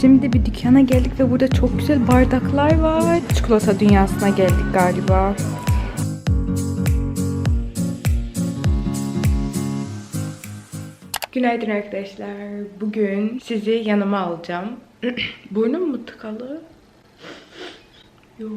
Şimdi bir dükkana geldik ve burada çok güzel bardaklar var. Çikolata dünyasına geldik galiba. Günaydın arkadaşlar. Bugün sizi yanıma alacağım. Burnum mu tıkalı? Yo.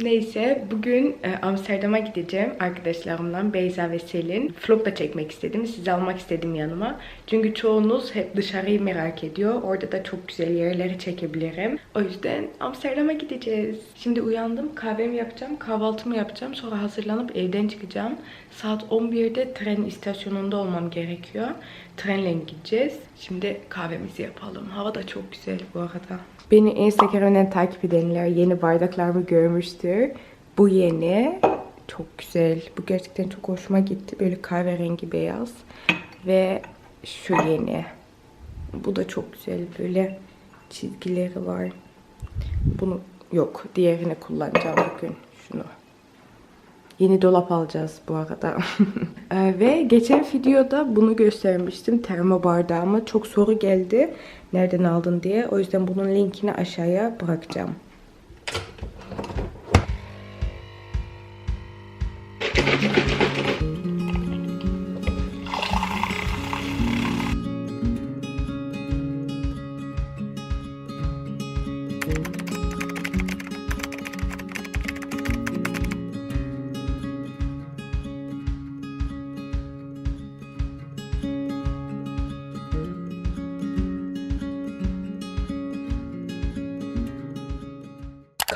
Neyse bugün e, Amsterdam'a gideceğim arkadaşlarımla Beyza ve Selin. Vlog da çekmek istedim. Sizi almak istedim yanıma. Çünkü çoğunuz hep dışarıyı merak ediyor. Orada da çok güzel yerleri çekebilirim. O yüzden Amsterdam'a gideceğiz. Şimdi uyandım. Kahvemi yapacağım. Kahvaltımı yapacağım. Sonra hazırlanıp evden çıkacağım. Saat 11'de tren istasyonunda olmam gerekiyor. Trenle gideceğiz. Şimdi kahvemizi yapalım. Hava da çok güzel bu arada. Beni Instagram'dan takip edenler yeni bardaklarımı görmüştür. Bu yeni. Çok güzel. Bu gerçekten çok hoşuma gitti. Böyle kahverengi beyaz. Ve şu yeni. Bu da çok güzel. Böyle çizgileri var. Bunu yok. Diğerini kullanacağım bugün. Şunu. Yeni dolap alacağız bu arada. Ee, Ve geçen videoda bunu göstermiştim. Termo bardağımı. Çok soru geldi. Nereden aldın diye. O yüzden bunun linkini aşağıya bırakacağım.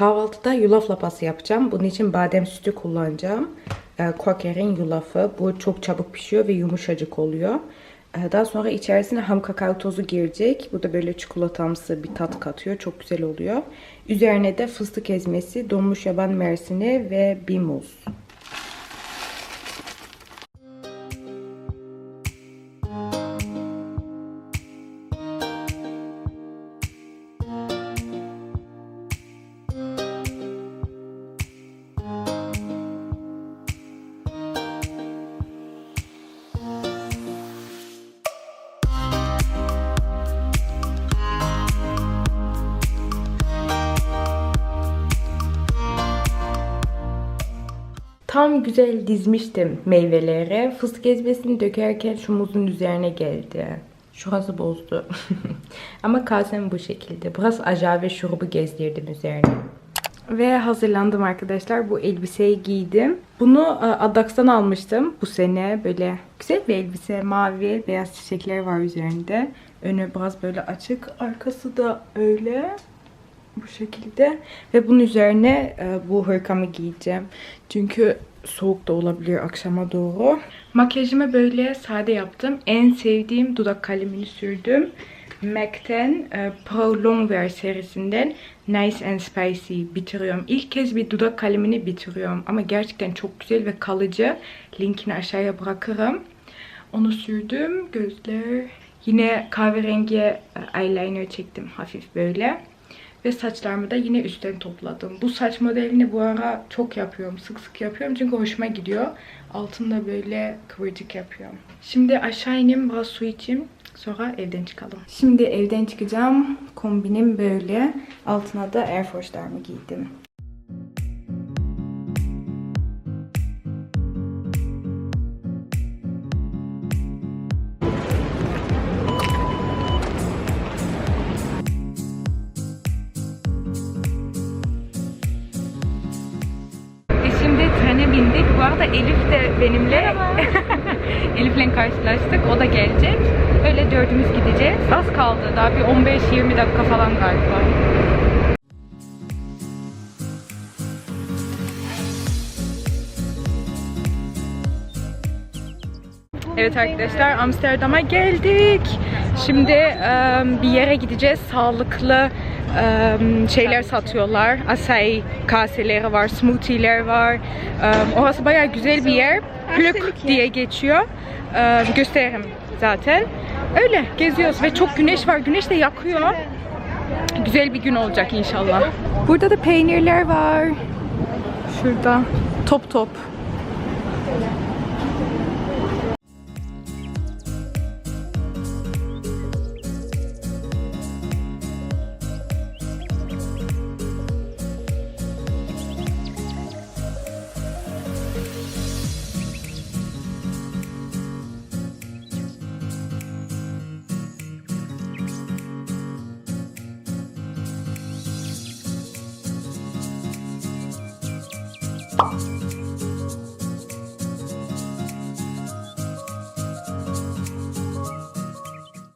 Kahvaltıda yulaf lapası yapacağım. Bunun için badem sütü kullanacağım. Ee, Quaker'in yulafı. Bu çok çabuk pişiyor ve yumuşacık oluyor. Ee, Daha sonra içerisine ham kakao tozu girecek. Bu da böyle çikolatamsı bir tat katıyor. Çok güzel oluyor. Üzerine de fıstık ezmesi, donmuş yaban mersini ve bir muz. Tam güzel dizmiştim meyveleri. Fıstık ezmesini dökerken şu muzun üzerine geldi. Şurası bozdu. Ama kasem bu şekilde. Biraz ajave şurubu gezdirdim üzerine. Ve hazırlandım arkadaşlar. Bu elbiseyi giydim. Bunu e, Adax'tan almıştım bu sene. Böyle güzel bir elbise. Mavi, beyaz çiçekler var üzerinde. Önü biraz böyle açık. Arkası da öyle. Bu şekilde. Ve bunun üzerine e, bu hırkamı giyeceğim. Çünkü soğuk da olabilir akşama doğru. Makyajımı böyle sade yaptım. En sevdiğim dudak kalemini sürdüm. MAC'ten e, Pro Longwear serisinden Nice and Spicy bitiriyorum. İlk kez bir dudak kalemini bitiriyorum. Ama gerçekten çok güzel ve kalıcı. Linkini aşağıya bırakırım. Onu sürdüm. Gözler. Yine kahverengi e, eyeliner çektim hafif böyle. Ve saçlarımı da yine üstten topladım. Bu saç modelini bu ara çok yapıyorum. Sık sık yapıyorum çünkü hoşuma gidiyor. Altında böyle kıvırcık yapıyorum. Şimdi aşağı ineyim biraz su içeyim. Sonra evden çıkalım. Şimdi evden çıkacağım. Kombinim böyle. Altına da Air Force'larımı giydim. Arada Elif de benimle. Elif'le karşılaştık. O da gelecek. Öyle dördümüz gideceğiz. Az kaldı. Daha bir 15-20 dakika falan galiba. Evet arkadaşlar Amsterdam'a geldik. Şimdi em, bir yere gideceğiz. Sağlıklı em, şeyler satıyorlar. Asai kaseleri var, smoothie'ler var. Em, orası bayağı güzel bir yer. Pluk diye geçiyor. Em, gösteririm zaten. Öyle geziyoruz ve çok güneş var. Güneş de yakıyor. Güzel bir gün olacak inşallah. Burada da peynirler var. Şurada. Top top.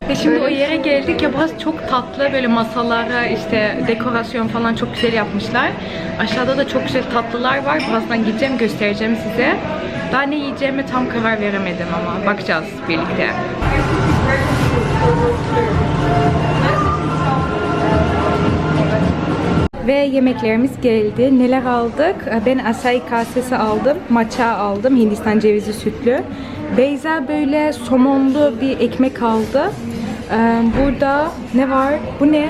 Ve şimdi o yere geldik ya burası çok tatlı böyle masalara işte dekorasyon falan çok güzel yapmışlar. Aşağıda da çok güzel tatlılar var. Birazdan gideceğim göstereceğim size. Daha ne yiyeceğime tam karar veremedim ama bakacağız birlikte. Ve yemeklerimiz geldi. Neler aldık? Ben asai kasesi aldım. Matcha aldım. Hindistan cevizi sütlü. Beyza böyle somonlu bir ekmek aldı. Burada ne var? Bu ne?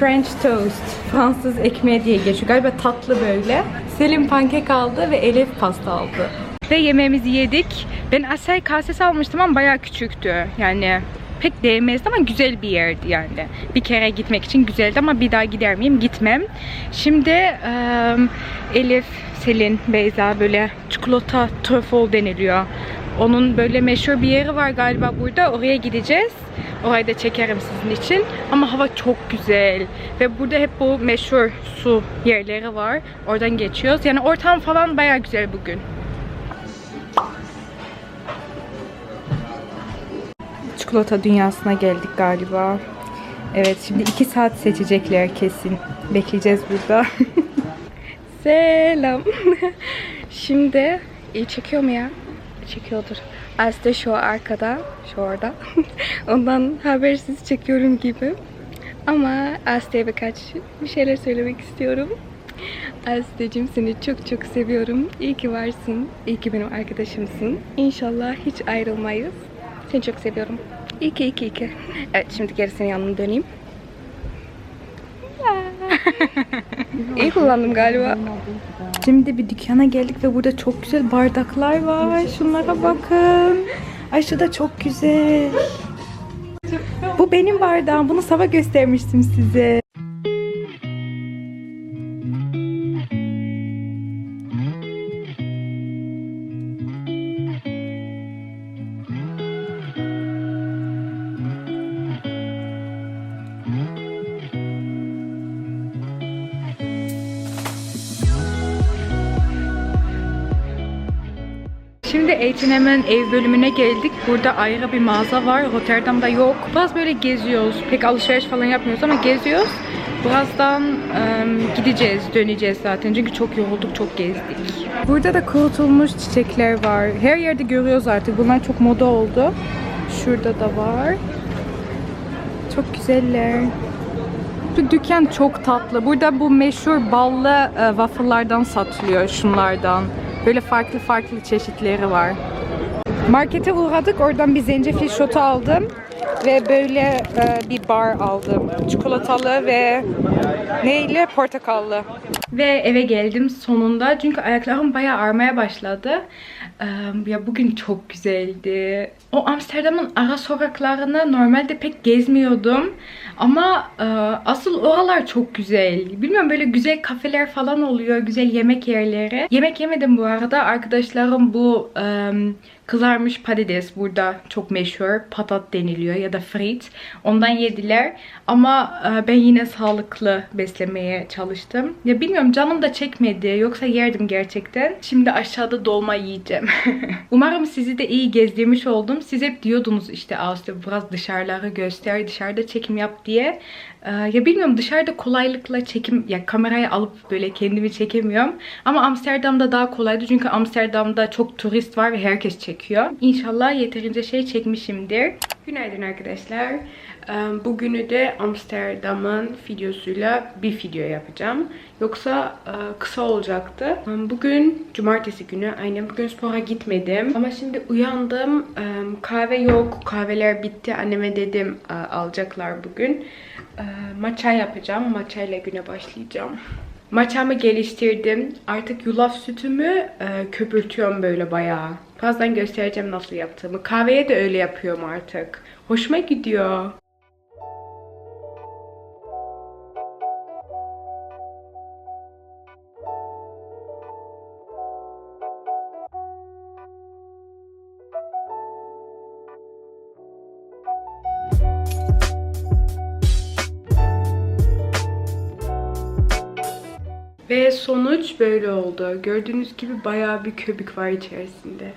French toast. Fransız ekmeği diye geçiyor. Galiba tatlı böyle. Selim pankek aldı ve Elif pasta aldı. Ve yemeğimizi yedik. Ben asai kasesi almıştım ama bayağı küçüktü. Yani pek değmezdi ama güzel bir yerdi yani. Bir kere gitmek için güzeldi ama bir daha gider miyim? Gitmem. Şimdi eee, Elif, Selin, Beyza böyle çikolata truffle deniliyor. Onun böyle meşhur bir yeri var galiba burada. Oraya gideceğiz. Orayı da çekerim sizin için. Ama hava çok güzel. Ve burada hep bu meşhur su yerleri var. Oradan geçiyoruz. Yani ortam falan bayağı güzel bugün. Çikolata dünyasına geldik galiba. Evet şimdi iki saat seçecekler kesin. Bekleyeceğiz burada. Selam. şimdi iyi çekiyor mu ya? Çekiyordur. Aslı şu arkada, şu orada. Ondan habersiz çekiyorum gibi. Ama Aslı'ya birkaç bir şeyler söylemek istiyorum. Aslı'cığım seni çok çok seviyorum. İyi ki varsın. İyi ki benim arkadaşımsın. İnşallah hiç ayrılmayız. Seni çok seviyorum. İyi ki iyi ki. Evet şimdi geri senin yanına döneyim. İyi kullandım galiba. Şimdi bir dükkana geldik ve burada çok güzel bardaklar var. Şunlara bakın. Ay şu da çok güzel. Bu benim bardağım. Bunu sabah göstermiştim size. H&M'in ev bölümüne geldik. Burada ayrı bir mağaza var. Rotterdam'da yok. Biraz böyle geziyoruz. Pek alışveriş falan yapmıyoruz ama geziyoruz. Birazdan em, gideceğiz, döneceğiz zaten. Çünkü çok yorulduk, çok gezdik. Burada da kurutulmuş çiçekler var. Her yerde görüyoruz artık. Bunlar çok moda oldu. Şurada da var. Çok güzeller. Bu dükkan çok tatlı. Burada bu meşhur ballı waffle'lardan satılıyor şunlardan. Böyle farklı farklı çeşitleri var. Markete uğradık. Oradan bir zencefil şotu aldım. Ve böyle e, bir bar aldım. Çikolatalı ve neyle? Portakallı. Ve eve geldim sonunda. Çünkü ayaklarım bayağı ağrımaya başladı. Ya bugün çok güzeldi. O Amsterdam'ın ara sokaklarını normalde pek gezmiyordum. Ama e, asıl oralar çok güzel. Bilmiyorum böyle güzel kafeler falan oluyor. Güzel yemek yerleri. Yemek yemedim bu arada. Arkadaşlarım bu e, kızarmış patates burada çok meşhur. Patat deniliyor ya da frit. Ondan yediler. Ama e, ben yine sağlıklı beslemeye çalıştım. Ya bilmiyorum canım da çekmedi. Yoksa yerdim gerçekten. Şimdi aşağıda dolma yiyeceğim. Umarım sizi de iyi gezdirmiş oldum. Siz hep diyordunuz işte Ağustos biraz dışarıları göster, dışarıda çekim yap diye. Ee, ya bilmiyorum dışarıda kolaylıkla çekim ya kamerayı alıp böyle kendimi çekemiyorum. Ama Amsterdam'da daha kolaydı çünkü Amsterdam'da çok turist var ve herkes çekiyor. İnşallah yeterince şey çekmişimdir. Günaydın arkadaşlar. Bugünü de Amsterdam'ın videosuyla bir video yapacağım. Yoksa e, kısa olacaktı. Bugün cumartesi günü. Aynen bugün spora gitmedim. Ama şimdi uyandım. Kahve yok. Kahveler bitti. Anneme dedim alacaklar bugün. Matcha yapacağım. Matcha ile güne başlayacağım. Matchamı geliştirdim. Artık yulaf sütümü e, köpürtüyorum böyle bayağı. Birazdan göstereceğim nasıl yaptığımı. Kahveye de öyle yapıyorum artık. Hoşuma gidiyor. Sonuç böyle oldu. Gördüğünüz gibi bayağı bir köpük var içerisinde.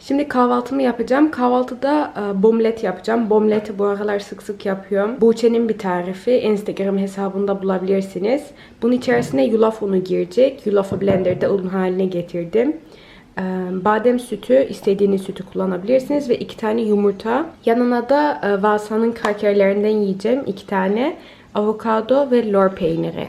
Şimdi kahvaltımı yapacağım. Kahvaltıda e, bomlet yapacağım. Bomleti bu aralar sık sık yapıyorum. Buğçe'nin bir tarifi. Instagram hesabında bulabilirsiniz. Bunun içerisine yulaf unu girecek. Yulafı blenderda un haline getirdim. E, badem sütü, istediğiniz sütü kullanabilirsiniz. Ve iki tane yumurta. Yanına da e, Valsa'nın krakerlerinden yiyeceğim. iki tane. Avokado ve lor peyniri.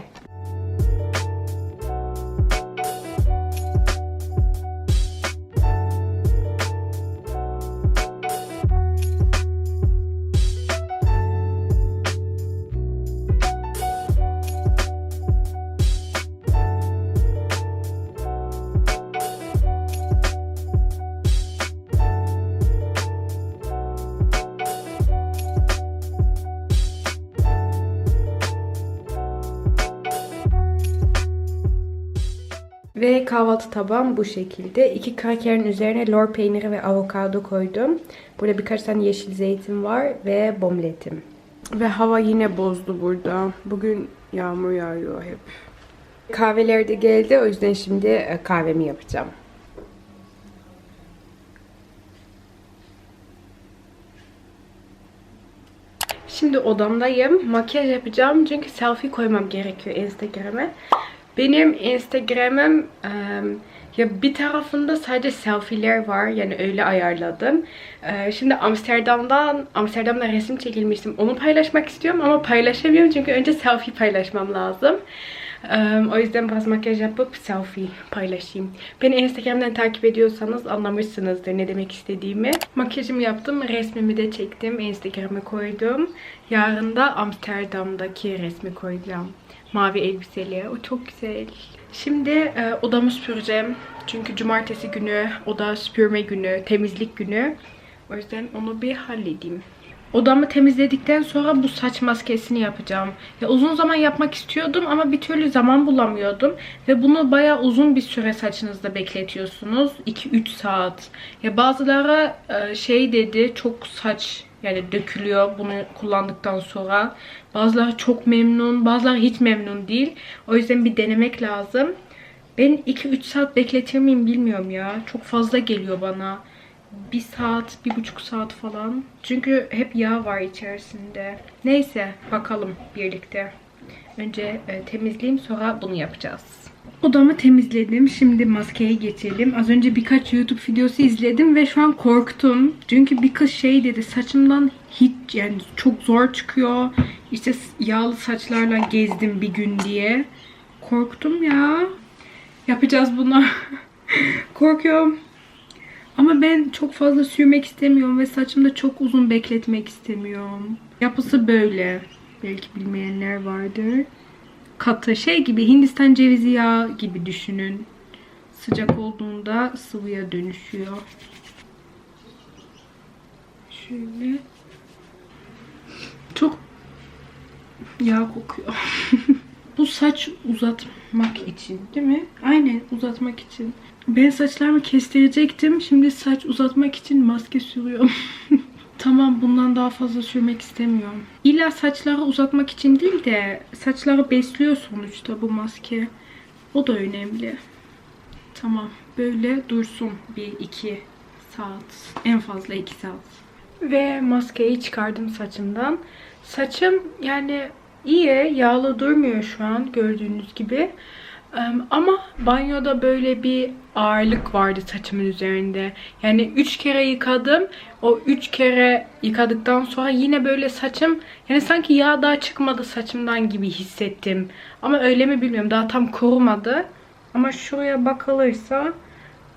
Kahvaltı tabağım bu şekilde. İki krakerin üzerine lor peyniri ve avokado koydum. Burada birkaç tane yeşil zeytin var ve bomletim. Ve hava yine bozdu burada. Bugün yağmur yağıyor hep. Kahveler de geldi. O yüzden şimdi e, kahvemi yapacağım. Şimdi odamdayım. Makyaj yapacağım çünkü selfie koymam gerekiyor Instagram'a. Benim Instagram'ım ya bir tarafında sadece selfie'ler var. Yani öyle ayarladım. Şimdi Amsterdam'dan Amsterdam'da resim çekilmiştim. Onu paylaşmak istiyorum ama paylaşamıyorum çünkü önce selfie paylaşmam lazım. O yüzden biraz makyaj yapıp selfie paylaşayım. Beni Instagram'dan takip ediyorsanız anlamışsınızdır ne demek istediğimi. Makyajımı yaptım, resmimi de çektim, Instagram'a koydum. Yarın da Amsterdam'daki resmi koyacağım. Mavi elbiseli. O çok güzel. Şimdi e, odamı süpüreceğim. Çünkü cumartesi günü oda süpürme günü, temizlik günü. O yüzden onu bir halledeyim. Odamı temizledikten sonra bu saç maskesini yapacağım. Ya uzun zaman yapmak istiyordum ama bir türlü zaman bulamıyordum. Ve bunu bayağı uzun bir süre saçınızda bekletiyorsunuz. 2-3 saat. Ya bazıları e, şey dedi çok saç yani dökülüyor bunu kullandıktan sonra. Bazıları çok memnun, bazıları hiç memnun değil. O yüzden bir denemek lazım. Ben 2-3 saat bekletir miyim bilmiyorum ya. Çok fazla geliyor bana. Bir saat, bir buçuk saat falan. Çünkü hep yağ var içerisinde. Neyse bakalım birlikte. Önce e, temizleyeyim sonra bunu yapacağız. Odamı temizledim. Şimdi maskeyi getirdim. Az önce birkaç YouTube videosu izledim ve şu an korktum. Çünkü bir kız şey dedi saçımdan hiç yani çok zor çıkıyor. İşte yağlı saçlarla gezdim bir gün diye. Korktum ya. Yapacağız bunu. Korkuyorum. Ama ben çok fazla sürmek istemiyorum ve saçımda çok uzun bekletmek istemiyorum. Yapısı böyle. Belki bilmeyenler vardır. Katı şey gibi Hindistan cevizi yağı gibi düşünün. Sıcak olduğunda sıvıya dönüşüyor. Şöyle. Çok yağ kokuyor. Bu saç uzatmak için değil mi? Aynen uzatmak için. Ben saçlarımı kestirecektim. Şimdi saç uzatmak için maske sürüyorum. tamam bundan daha fazla sürmek istemiyorum. İlla saçları uzatmak için değil de saçları besliyor sonuçta bu maske. O da önemli. Tamam. Böyle dursun. Bir iki saat. En fazla iki saat. Ve maskeyi çıkardım saçımdan. Saçım yani iyi. Yağlı durmuyor şu an gördüğünüz gibi. Ama banyoda böyle bir ağırlık vardı saçımın üzerinde. Yani 3 kere yıkadım. O 3 kere yıkadıktan sonra yine böyle saçım yani sanki yağ daha çıkmadı saçımdan gibi hissettim. Ama öyle mi bilmiyorum. Daha tam kurumadı. Ama şuraya bakılırsa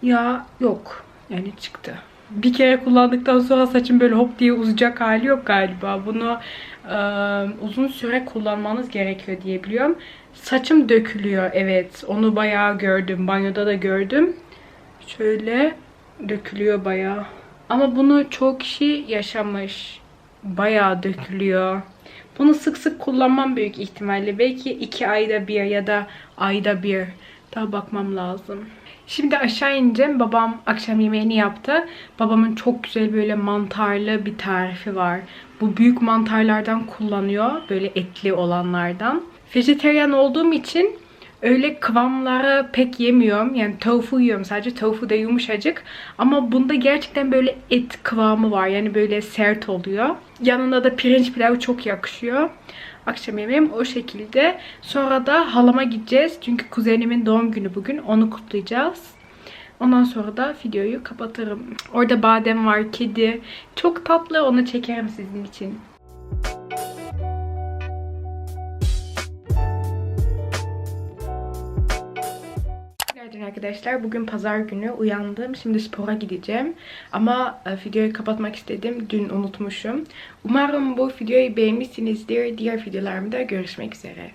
yağ yok. Yani çıktı. Bir kere kullandıktan sonra saçım böyle hop diye uzayacak hali yok galiba. Bunu e, uzun süre kullanmanız gerekiyor diye biliyorum. Saçım dökülüyor evet. Onu bayağı gördüm. Banyoda da gördüm. Şöyle dökülüyor bayağı. Ama bunu çok kişi yaşamış. Bayağı dökülüyor. Bunu sık sık kullanmam büyük ihtimalle. Belki iki ayda bir ya da ayda bir. Daha bakmam lazım. Şimdi aşağı ineceğim. Babam akşam yemeğini yaptı. Babamın çok güzel böyle mantarlı bir tarifi var. Bu büyük mantarlardan kullanıyor. Böyle etli olanlardan. Vejeteryan olduğum için öyle kıvamları pek yemiyorum. Yani tofu yiyorum sadece. Tofu da yumuşacık. Ama bunda gerçekten böyle et kıvamı var. Yani böyle sert oluyor. Yanında da pirinç pilavı çok yakışıyor. Akşam yemeğim o şekilde. Sonra da halama gideceğiz. Çünkü kuzenimin doğum günü bugün. Onu kutlayacağız. Ondan sonra da videoyu kapatırım. Orada badem var, kedi. Çok tatlı. Onu çekerim sizin için. Arkadaşlar. Bugün pazar günü uyandım. Şimdi spora gideceğim. Ama e, videoyu kapatmak istedim. Dün unutmuşum. Umarım bu videoyu beğenmişsinizdir. Diğer videolarımda görüşmek üzere.